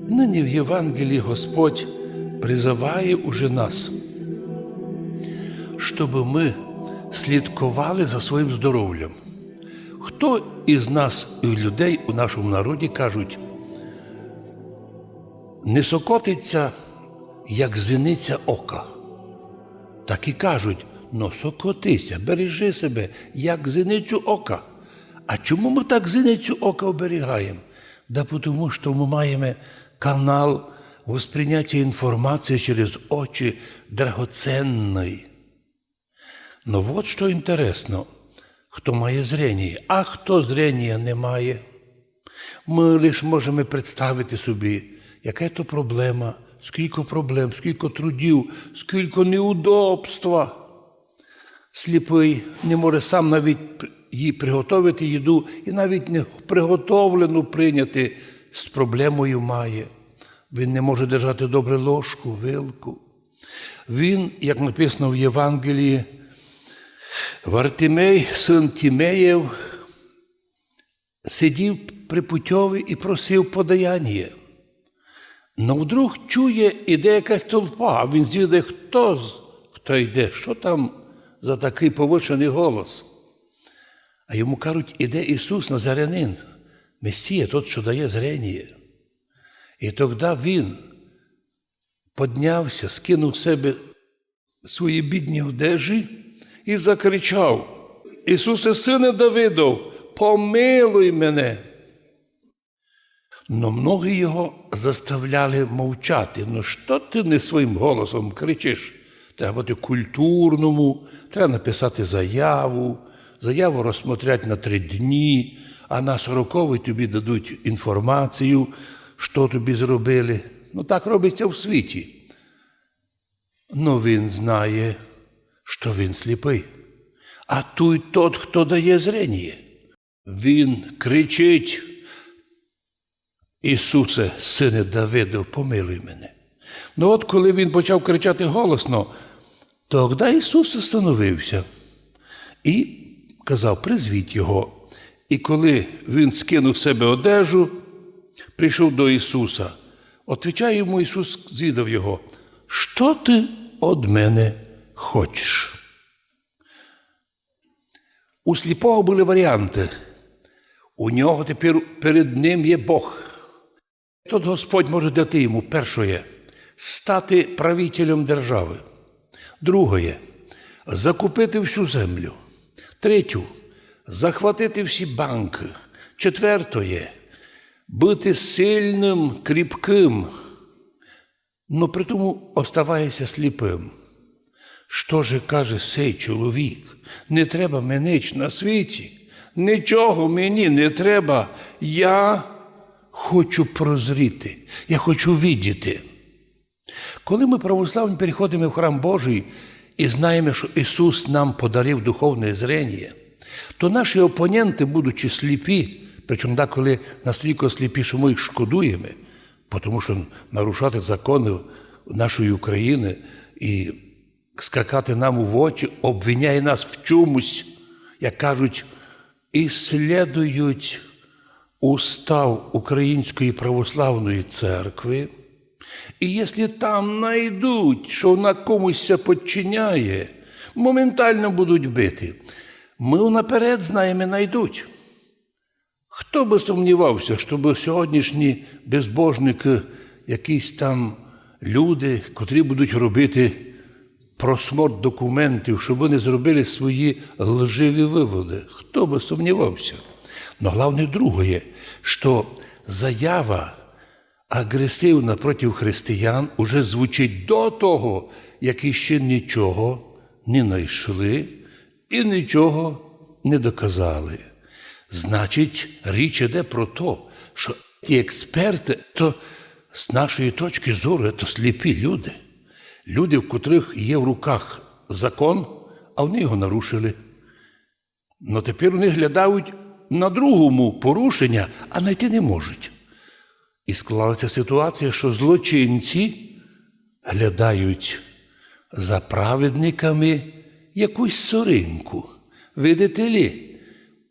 Нині в Євангелії Господь призиває уже нас, щоб ми слідкували за своїм здоров'ям. Хто із нас, і людей у нашому народі кажуть, не сокотиться, як зіниця ока. Так і кажуть, ну сокотися, бережи себе, як зіницю ока. А чому ми так зіницю ока оберігаємо? Да тому, що ми маємо канал восприйняття інформації через очі драгоценний. Ну от що інтересно, хто має зрення, а хто зрення не має. Ми лише можемо представити собі, яка то проблема, скільки проблем, скільки трудів, скільки неудобства. Сліпий не може сам навіть їй приготувати їду і навіть не приготовлену прийняти з проблемою має. Він не може держати добре ложку, вилку. Він, як написано в Євангелії, Вартимей, син Тімеєв, сидів при путьові і просив подаяння. Но вдруг чує, іде якась толпа, а він звідає, хто, хто йде, що там за такий повишений голос. А йому кажуть, іде Ісус Назарянин, Месія, тот, що дає зрення. І тоді він піднявся, скинув з себе свої бідні одежі і закричав: Ісусе, сине Давидов, помилуй мене. Но многі його заставляли мовчати. Ну що ти не своїм голосом кричиш? Треба бути культурному, треба написати заяву, заяву розсмотрять на три дні, а на сороковий тобі дадуть інформацію, що тобі зробили. Ну так робиться в світі. Ну він знає, що він сліпий. А той тот, хто дає зрення. Він кричить. Ісусе, сине Давидов, помилуй мене. Ну от коли він почав кричати голосно, тоді Ісус остановився і казав, призвіть його. І коли він скинув себе одежу, прийшов до Ісуса, отвічає йому Ісус, звідав його, що ти від мене хочеш? У сліпого були варіанти. У нього тепер перед ним є Бог. Тут Господь може дати йому перше стати правителем держави. Друге закупити всю землю. Третю захватити всі банки. Четвертое бути сильним, кріпким, но при тому оставається сліпим. Що же каже сей чоловік? Не треба мене на світі. Нічого мені не треба. Я хочу прозріти, я хочу віддіти. Коли ми православні переходимо в храм Божий і знаємо, що Ісус нам подарив духовне зрення, то наші опоненти, будучи сліпі, причому деколи настільки сліпі, ми їх шкодуємо, тому що нарушати закони нашої України і скакати нам у очі, обвиняє нас в чомусь, як кажуть, і слідують устав Української православної церкви, і якщо там знайдуть, що вона комусь ся підчиняє, моментально будуть бити. Ми наперед знаємо, знайдуть. Хто би сумнівався, щоб сьогоднішні безбожники, якісь там люди, котрі будуть робити просмотр документів, щоб вони зробили свої лживі виводи. Хто би сумнівався? Но головне друге, що заява агресивна проти християн уже звучить до того, які ще нічого не знайшли і нічого не доказали. Значить, річ іде про те, що ті експерти, то з нашої точки зору, це сліпі люди. Люди, в котрих є в руках закон, а вони його нарушили. Ну тепер вони глядають на другому порушення, а знайти не можуть. І склалася ситуація, що злочинці глядають за праведниками якусь соринку. Видите лі,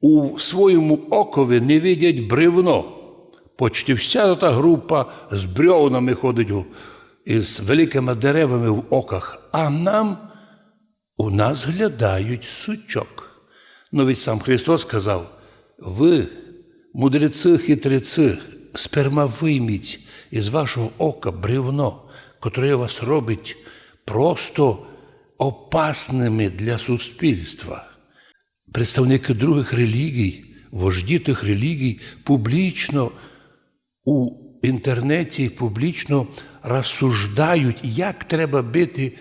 у своєму окові не видять бревно, Почти вся та група з брьовнами ходить із великими деревами в оках, а нам у нас глядають сучок. Ну ведь сам Христос сказав: ви, мудреці, хитреці, сперма вийміть із вашого ока бревно, котре вас робить просто опасними для суспільства. Представники других релігій, вожді тих релігій публічно у інтернеті публічно розсуждають, як треба бити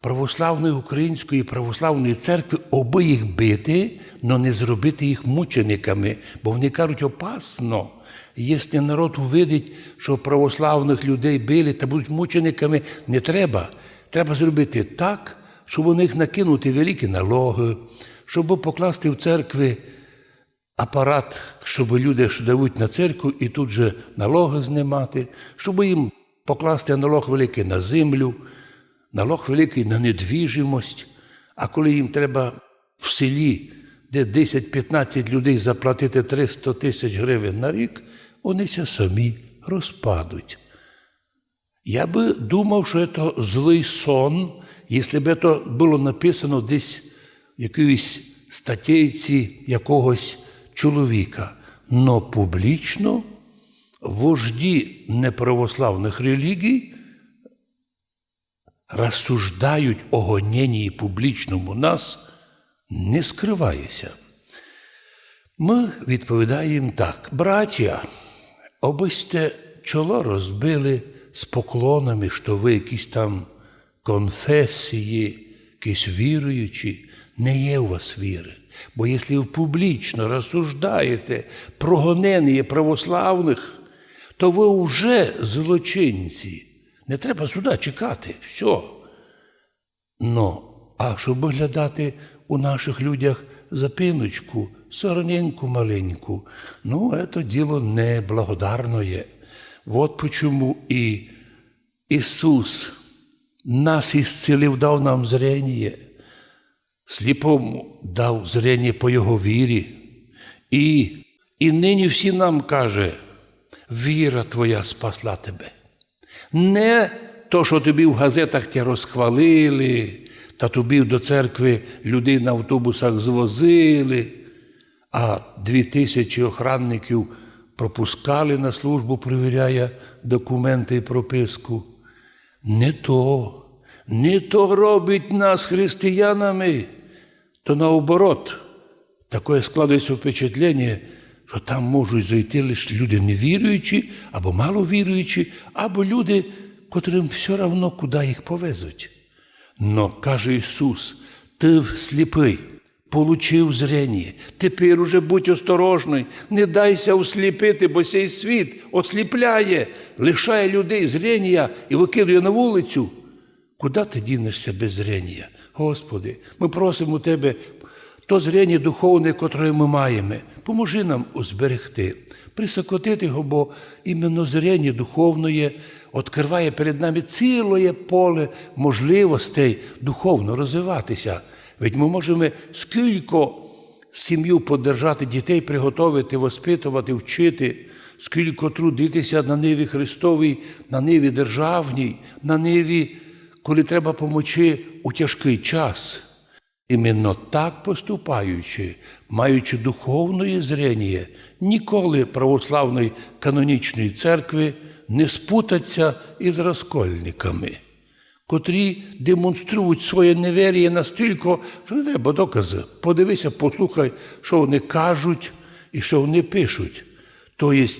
православної української православної церкви, аби їх бити, але не зробити їх мучениками, бо вони кажуть, опасно. Якщо народ увидить, що православних людей били та будуть мучениками, не треба. Треба зробити так, щоб у них накинути великі налоги, щоб покласти в церкви апарат, щоб люди що дають на церкву і тут же налоги знімати, щоб їм покласти налог великий на землю, налог великий на недвіжимость. А коли їм треба в селі, де 10-15 людей заплатити 300 тисяч гривень на рік, вони ся самі розпадуть. Я би думав, що це злий сон, якщо б це було написано десь в якійсь статтєйці якогось чоловіка. Но публічно вожді неправославних релігій розсуждають о гоненні публічному нас, не скривається. Ми відповідаємо так, браття, обисте чоло розбили з поклонами, що ви якісь там конфесії, якісь віруючі, не є у вас віри. Бо якщо ви публічно розсуждаєте про гонення православних, то ви вже злочинці. Не треба сюди чекати. Все. Ну, а щоб виглядати у наших людях запиночку, сороненьку маленьку, ну, це діло неблагодарне. От почому і Ісус нас ісцілив, дав нам зрення, сліпому дав зрення по Його вірі. І, і нині всі нам каже, віра твоя спасла тебе. Не то, що тобі в газетах ті розхвалили, та тобі до церкви людей на автобусах звозили, а дві тисячі охранників пропускали на службу, перевіряє документи і прописку. Не то, не то робить нас християнами, то наоборот, таке складається впечатлення, що там можуть зайти лише люди невіруючі, або маловіруючі, або люди, котрим все одно куди їх повезуть. Но, каже Ісус, ти сліпий, получив зрення, тепер уже будь осторожний, не дайся осліпити, бо цей світ осліпляє, лишає людей зрення і викидує на вулицю. Куди ти дінешся без зрення? Господи, ми просимо Тебе то зрення духовне, котре ми маємо, поможи нам зберегти, присокотити його, бо іменно зрення духовне відкриває перед нами ціле поле можливостей духовно розвиватися. Ведь ми можемо скільки сім'ю подержати, дітей приготувати, воспитувати, вчити, скільки трудитися на ниві Христовій, на ниві державній, на ниві, коли треба помочи у тяжкий час. Іменно так поступаючи, маючи духовне зрення, ніколи православної канонічної церкви не спутаться із розкольниками, котрі демонструють своє невір'я настільки, що не треба докази. Подивися, послухай, що вони кажуть і що вони пишуть. Тобто,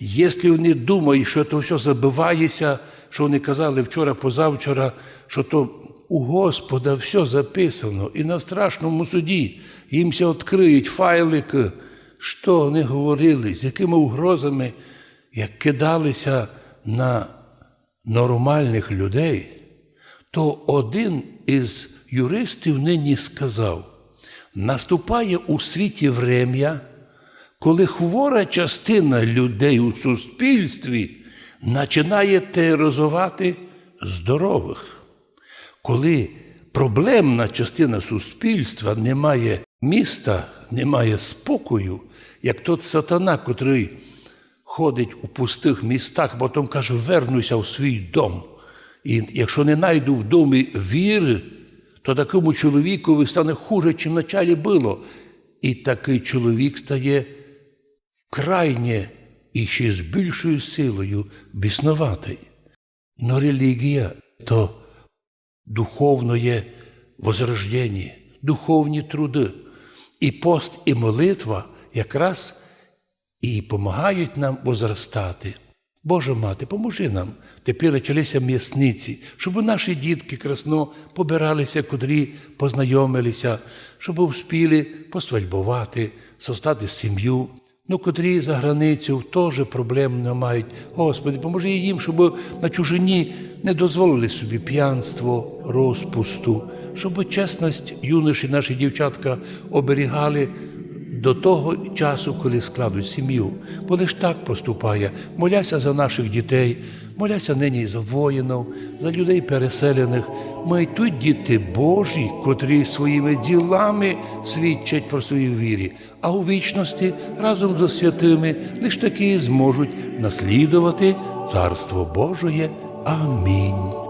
якщо вони думають, що це все забивається, що вони казали вчора, позавчора, що то у Господа все записано, і на страшному суді їм все відкриють файлики, що вони говорили, з якими угрозами, як кидалися на нормальних людей, то один із юристів нині сказав: наступає у світі врем'я, коли хвора частина людей у суспільстві починає тероризувати здорових. Коли проблемна частина суспільства не має міста, не має спокою, як тот сатана, котрий ходить у пустих містах, потім каже, вернуся в свій дом. І якщо не знайду в домі віри, то такому чоловікові стане хуже, чим вначалі було. І такий чоловік стає крайне і ще з більшою силою біснуватий. Но релігія то духовне возрождення, духовні труди. І пост, і молитва якраз і допомагають нам возростати. Боже мати, поможи нам тепер почалися м'ясниці, щоб наші дітки красно побиралися, котрі познайомилися, щоб успіли посвальбувати, состати сім'ю. Ну, котрі за границю теж проблем не мають. Господи, поможи їм, щоб на чужині не дозволили собі п'янство, розпусту, щоб чесність юноші, наші дівчатка оберігали до того часу, коли складуть сім'ю. Бо лиш так поступає. Моляся за наших дітей, моляся нині за воїнів, за людей переселених. Май тут діти Божі, котрі своїми ділами свідчать про свою вірі, а у вічності разом зі святими лиш таки зможуть наслідувати Царство Божоє. Амінь.